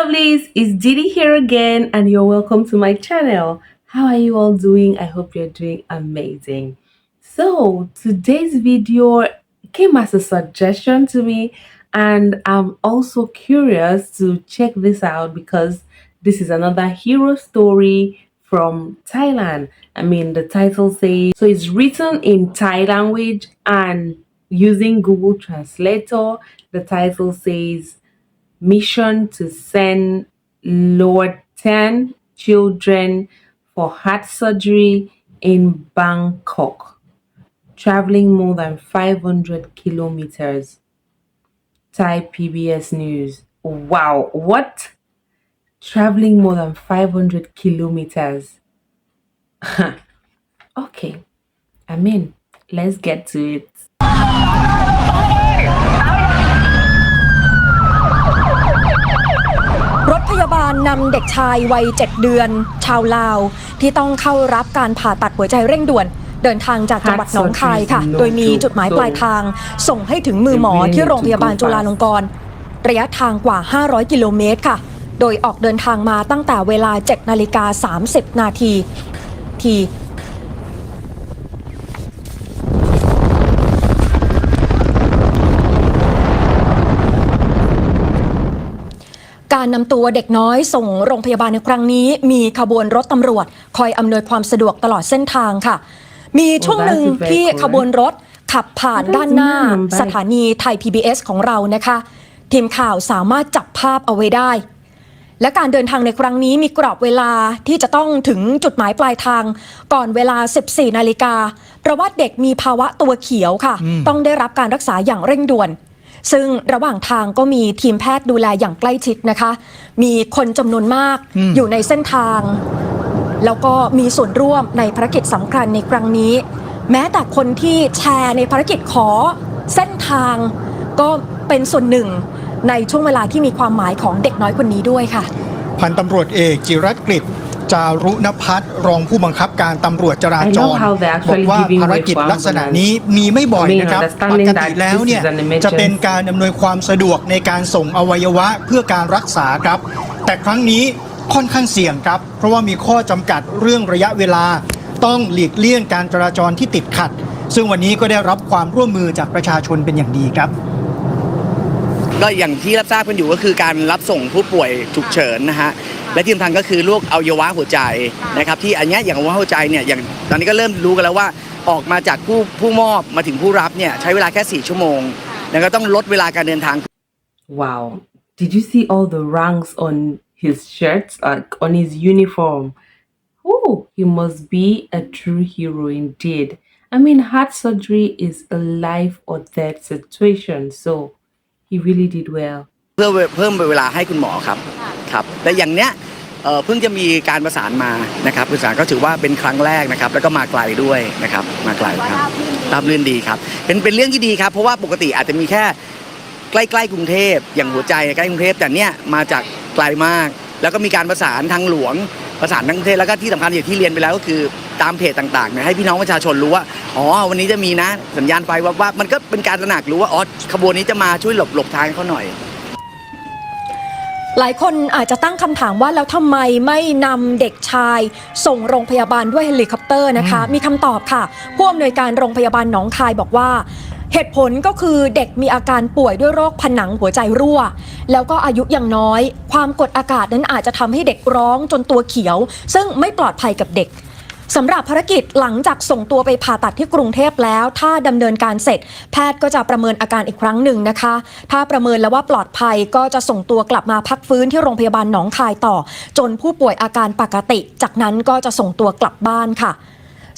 lovelies, it's Didi here again, and you're welcome to my channel. How are you all doing? I hope you're doing amazing. So, today's video came as a suggestion to me, and I'm also curious to check this out because this is another hero story from Thailand. I mean, the title says so it's written in Thai language and using Google Translator, the title says mission to send Lord 10 children for heart surgery in Bangkok, traveling more than 500 kilometers. Thai PBS News. Wow, what? Traveling more than 500 kilometers. okay, I mean, let's get to it. ยาบาลนำเด็กชายวัย 7 เดือน ชาวลาว ที่ต้องเข้ารับการผ่าตัดหัวใจเร่งด่วน เดินทางจากจังหวัดหนองคายค่ะ โดยมีจุดหมายปลายทาง ส่งให้ถึงมือหมอที่โรงพยาบาลจุฬาลงกรณ์ระยะทางกว่า 500 กิโลเมตรค่ะ โดยออกเดินทางมาตั้งแต่เวลา 7 นาฬิกา 30 นาทีที การนำตัวเด็กน้อยส่งโรงพยาบาลในครั้งนี้ มีขบวนรถตำรวจ คอยอำนวยความสะดวกตลอดเส้นทางค่ะ มีช่วงหนึ่งที่ขบวนรถขับผ่านด้านหน้า สถานีไทย PBS ของเรานะคะ ทีมข่าวสามารถจับภาพเอาไว้ได้ และการเดินทางในครั้งนี้มีกรอบเวลาที่จะต้องถึงจุดหมายปลายทาง ก่อนเวลา 14 นาฬิกาเพราะว่าเด็กมีภาวะตัวเขียวค่ะ ต้องได้รับการรักษาอย่างเร่งด่วน ซึ่งระหว่างทางก็มีทีมแพทย์ดูแลอย่างใกล้ชิดนะคะ มีคนจำนวนมากอยู่ในเส้นทาง แล้วก็มีส่วนร่วมในภารกิจสำคัญในครั้งนี้ แม้แต่คนที่แชร์ในภารกิจขอเส้นทางก็เป็นส่วนหนึ่งในช่วงเวลาที่มีความหมายของเด็กน้อยคนนี้ด้วยค่ะ พันตำรวจเอกจิรัตน์กฤษ จารุณพัฒน์รองผู้บังคับการตำรวจจราจ I ร know how they บ actually อกว่า giving ภาร way กิจ for ลักษณะ ambulance. นี้มีไม่บ่อย I mean, นะครับป understanding ก that ติแล้ว this is เนี่ย an emergency. จะเป็นการอำนวยความสะดวกในการส่งอวัยวะเพื่อการรักษาครับ แต่ครั้งนี้ค่อนข้างเสี่ยงครับ เพราะว่ามีข้อจำกัดเรื่องระยะเวลา ต้องหลีกเลี่ยงการจราจรที่ติดขัด ซึ่งวันนี้ก็ได้รับความร่วมมือจากประชาชนเป็นอย่างดีครับก็อย่างที่รับทราบกันอยู่ก็คือการรับส่งผู้ป่วยฉุกเฉินนะฮะ และที่สำคัญก็คือโรคอวัยวะหัวใจนะครับที่อันเนี้ยอย่างอวัยวะหัวใจเนี่ยอย่างตอนนี้ก็เริ่มรู้กันแล้วว่าออกมาจากผู้ผู้มอบมาถึงผู้รับเนี่ยใช้เวลาแค่4ชั่วโมงแล้วก็ต้องลดเวลาการเดินทาง Wow. Did you see all the ranks on his shirts, like on his uniform? Oh, he must be a true hero indeed. I mean, heart surgery is a life or death situation, so he really did well. เพื่อเพิ่มเวลาให้คุณหมอครับ ครับแต่อย่างเนี้ยเอ่อเพิ่งจะมีการประสานมานะครับประสานก็ถือว่าเป็นครั้งแรกนะครับ แล้วก็มาไกลด้วยนะครับ มาไกลครับราบรื่นดีครับ เป็นเป็นเรื่องที่ดีครับ เพราะว่าปกติอาจจะมีแค่ใกล้ๆกรุงเทพอย่างหัวใจใกล้กรุงเทพแต่เนี้ยมาจากไกลมาก แล้วก็มีการประสานทางหลวงประสานทางกรุงเทพแล้วก็ที่สำคัญอย่างที่เรียนไปแล้วก็คือตามเพจต่างๆเนี่ยให้พี่น้องประชาชนรู้ว่าอ๋อวันนี้จะมีนะสัญญาณไฟว่าบๆมันก็เป็นการตระหนักรู้ว่าอ๋อขบวนนี้จะมาช่วยหลบหลบทางให้เขาหน่อย หลายคนอาจจะตั้งคำถามว่าแล้วทำไมไม่นำเด็กชาย ส่งโรงพยาบาลด้วยเฮลิคอปเตอร์นะคะ มีคำตอบค่ะ ผู้อำนวยการโรงพยาบาลหนองคายบอกว่า เหตุผลก็คือเด็กมีอาการป่วยด้วยโรคผนังหัวใจรั่ว แล้วก็อายุยังน้อย ความกดอากาศนั้นอาจจะทำให้เด็กร้องจนตัวเขียว ซึ่งไม่ปลอดภัยกับเด็ก สำหรับภารกิจหลังจากส่งตัวไปผ่าตัดที่กรุงเทพแล้ว ถ้าดำเนินการเสร็จ แพทย์ก็จะประเมินอาการอีกครั้งหนึ่งนะคะ ถ้าประเมินแล้วว่าปลอดภัยก็จะส่งตัวกลับมาพักฟื้นที่โรงพยาบาลหนองคายต่อ จนผู้ป่วยอาการปกติ จากนั้นก็จะส่งตัวกลับบ้านค่ะ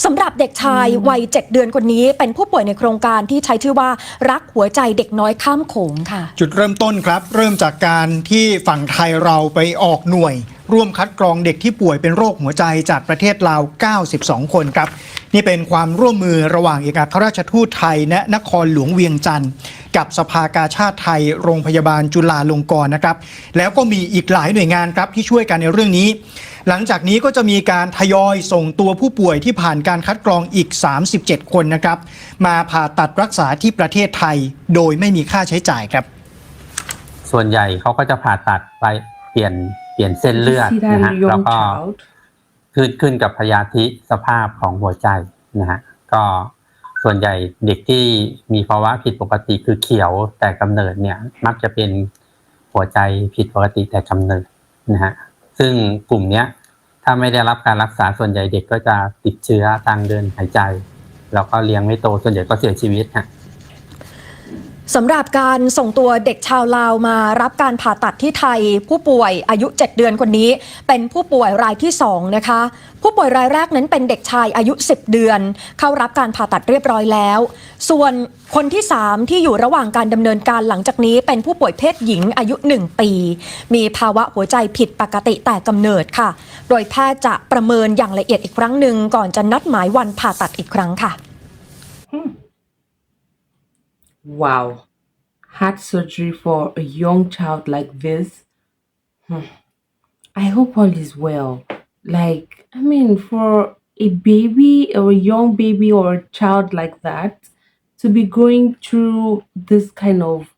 สำหรับเด็กชายวัย 7 เดือนคนนี้ เป็นผู้ป่วยในโครงการที่ใช้ชื่อว่ารักหัวใจเด็กน้อยข้ามโขงค่ะ จุดเริ่มต้นครับ เริ่มจากการที่ฝั่งไทยเราไปออกหน่วย ร่วมคัดกรองเด็กที่ป่วยเป็นโรคหัวใจจากประเทศลาว 92 คนครับ นี่เป็นความร่วมมือระหว่างเอกอัครราชทูตไทย และนครหลวงเวียงจันทร์กับสภากาชาติไทย โรงพยาบาลจุฬาลงกรณ์นะครับ แล้วก็มีอีกหลายหน่วยงานครับที่ช่วยกันในเรื่องนี้ หลังจากนี้ก็จะมีการทยอยส่งตัวผู้ป่วยที่ผ่านการคัดกรองอีก 37 คนนะครับ มาผ่าตัดรักษาที่ประเทศไทย โดยไม่มีค่าใช้จ่ายครับ ส่วนใหญ่เขาก็จะผ่าตัดไปเปลี่ยน เปลี่ยนเส้น Did เลื you อด see that นะฮะแล้ว young ก็ child? ขึ้นขึ้นกับพยาธิสภาพของหัวใจนะฮะก็ส่วนใหญ่เด็กที่มีภาวะผิดปกติคือเขียวแต่กำเนิดเนี่ย มักจะเป็นหัวใจผิดปกติแต่กำเนิดนะฮะซึ่งกลุ่มเนี้ย ถ้าไม่ได้รับการรักษาส่วนใหญ่เด็กก็จะติดเชื้อทางเดินหายใจ แล้วก็เลี้ยงไม่โตส่วนใหญ่ก็เสียชีวิตฮะ สำหรับการส่งตัวเด็กชาวลาวมารับการผ่าตัดที่ไทย ผู้ป่วยอายุ 7 เดือนคนนี้ เป็นผู้ป่วยรายที่ 2 นะคะ ผู้ป่วยรายแรกนั้นเป็นเด็กชายอายุ 10 เดือน เข้ารับการผ่าตัดเรียบร้อยแล้ว ส่วนคนที่ 3 ที่อยู่ระหว่างการดำเนินการหลังจากนี้ เป็นผู้ป่วยเพศหญิงอายุ 1 ปี มีภาวะหัวใจผิดปกติแต่กำเนิดค่ะ โดยแพทย์จะประเมินอย่างละเอียดอีกครั้งหนึ่งก่อนจะนัดหมายวันผ่าตัดอีกครั้งค่ะ Wow. Heart surgery for a young child like this. Hmm. I hope all is well. Like, I mean, for a baby or a young baby or a child like that to be going through this kind of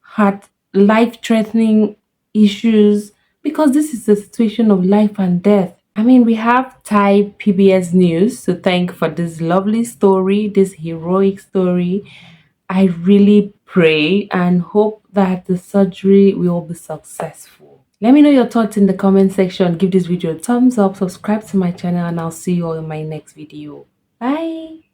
heart life threatening issues because this is a situation of life and death. I mean, we have Thai PBS News to thank for this lovely story, this heroic story. I really pray and hope that the surgery will be successful. Let me know your thoughts in the comment section. Give this video a thumbs up, subscribe to my channel, and I'll see you all in my next video. Bye.